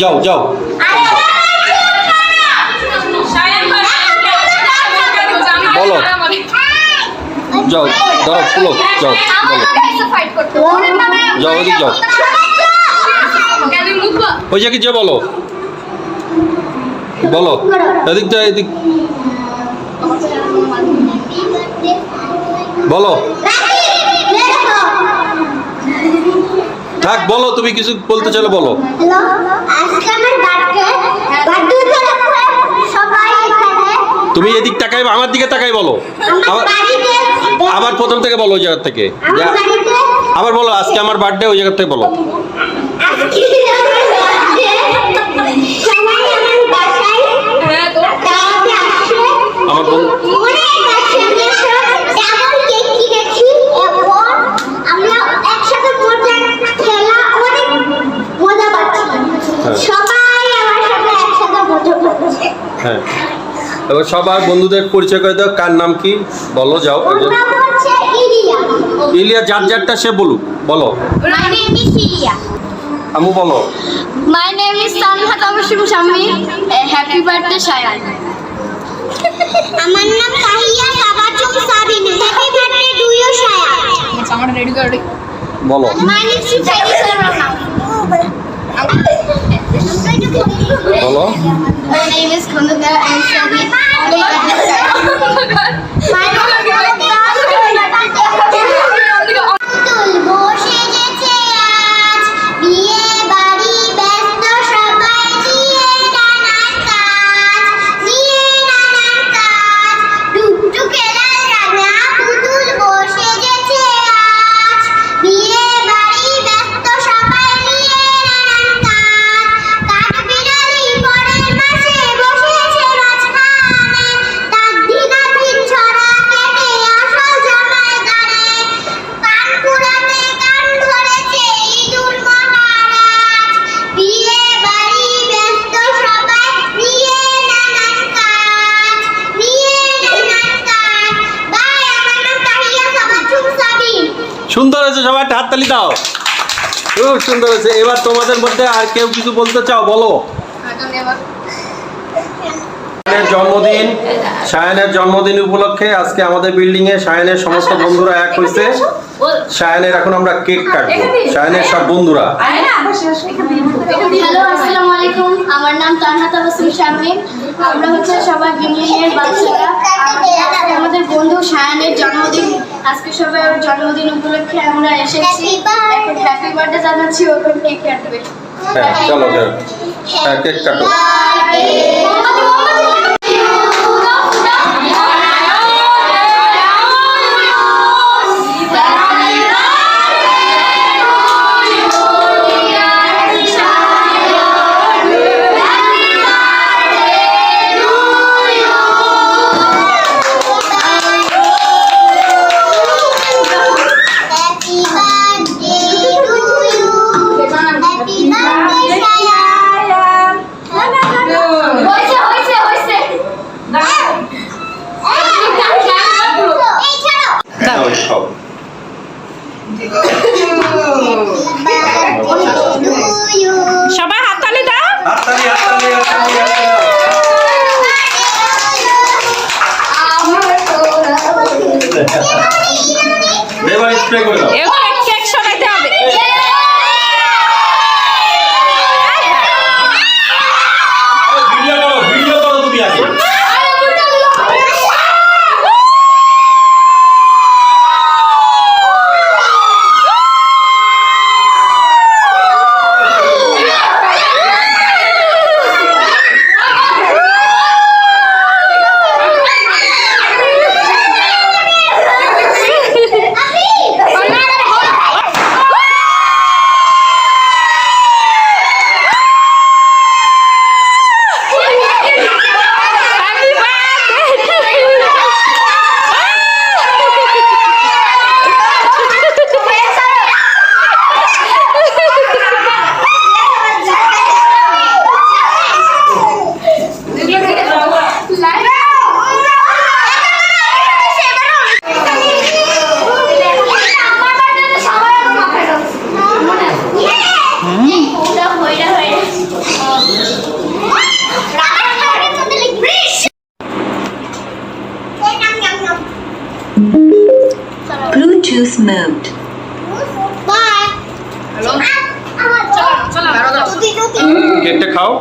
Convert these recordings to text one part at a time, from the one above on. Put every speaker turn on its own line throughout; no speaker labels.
যাও যাও যাও দাঁড়াও ফুলো যাও বলো। যাও ওদিক যাও। ওই জায়গায় যে বলো। বলো এদিক যা এদিক। বলো। থাক বলো তুমি কিছু বলতে চাইলে বলো। তুমি এদিক তাকাই আমার দিকে তাকাই বলো।
আমার
আবার প্রথম থেকে বলো ওই জায়গা থেকে। আবার বলো আজকে আমার বার্থডে ওই জায়গা থেকে বলো।
আসছে
আমার বন্ধু- এবার সবার বন্ধুদের পরিচয় করে দাও কার নাম কি? বলো যাও
নাম
ইলিয়া। যার যারটা সে বলুক বলো. আমু বলো।
Tawashim Shami. Happy birthday, Shayan. আমার নাম Tahiya Sabin. Happy birthday to you Shayan
বলো।
মাই নেম ইজ
বলো
My name is Khunuka and Shabi.
সুন্দর হয়েছে, সবাই একটা হাততালি দাও। খুব সুন্দর হয়েছে। এবার তোমাদের মধ্যে আর কেউ কিছু বলতে চাও? বলো। সায়নের জন্মদিন সায়নের জন্মদিন উপলক্ষে আজকে আমাদের বিল্ডিং এ সায়নের সমস্ত বন্ধুরা এক হয়েছে। সায়নের এখন আমরা কেক কাটবো। সায়নের সব বন্ধুরা।
হ্যালো, আসসালামু আলাইকুম। আমার নাম তানহা তাবাসসুম শারমিন আমরা হচ্ছে সবাই বিল্ডিংয়ের বাচ্চারা। আমাদের বন্ধু শায়ানের জন্মদিন আজকে সবাই ওর জন্মদিন উপলক্ষে আমরা এসেছি। এখন হ্যাপি বার্থডে জানাচ্ছি ওখানে কেক কাটবে।
হ্যাঁ চলো যাও। হ্যাঁ কেক কাটো। করে দাও
Bluetooth mode.
কেকটা খাও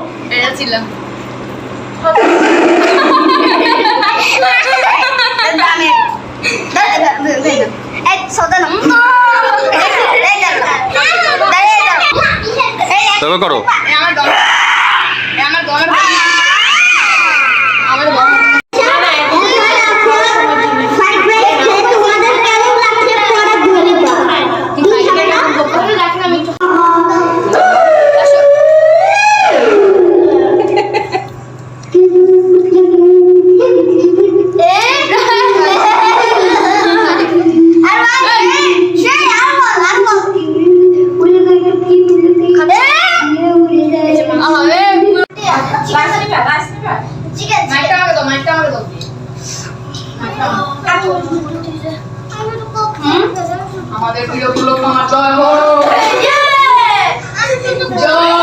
তবে করো
রাখেন
আমাদের প্রিয় পুলক আমার জয় হোক। জয়!